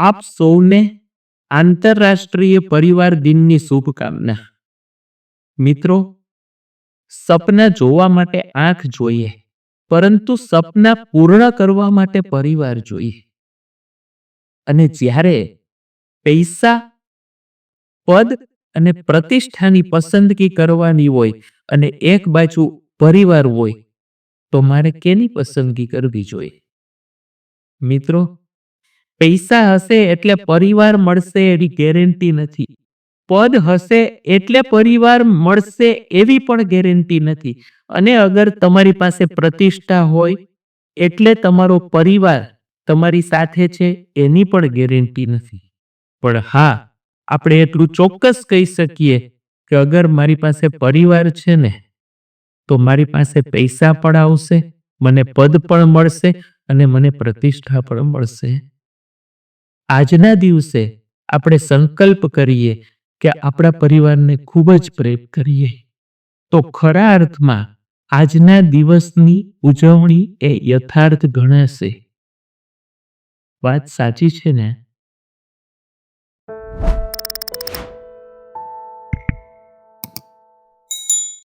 આપ સૌને આંતરરાષ્ટ્રીય પરિવાર દિનની શુભકામના. મિત્રો, સપના જોવા માટે આંખ જોઈએ, પરંતુ સપના પૂર્ણ કરવા માટે પરિવાર જોઈએ. અને જ્યારે પૈસા, પદ અને પ્રતિષ્ઠાની પસંદગી કરવાની હોય અને એક બાજુ પરિવાર હોય, તો મારે કેની પસંદગી કરવી જોઈએ? મિત્રો પૈસા હશે એટલે પરિવાર મળશે એવી ગેરંટી નથી. પદ હશે એટલે પરિવાર મળશે એવી પણ ગેરંટી નથી. અને અગર તમારી પાસે પ્રતિષ્ઠા હોય, એટલે તમારો પરિવાર તમારી સાથે છે, એની પણ ગેરંટી નથી. પણ હા, આપણે એટલું ચોક્કસ કહી શકીએ કે અગર મારી પાસે પરિવાર છે ને, તો મારી પાસે પૈસા પણ આવશે, મને પદ પણ મળશે અને મને પ્રતિષ્ઠા પણ મળશે. આજના દિવસે આપણે સંકલ્પ કરીએ કે આપણા પરિવારને ખૂબ જ પ્રેમ કરીએ. તો ખરા અર્થમાં આજના દિવસની ઉજવણી એ યથાર્થ ગણાશે. વાત સાચી છે ને?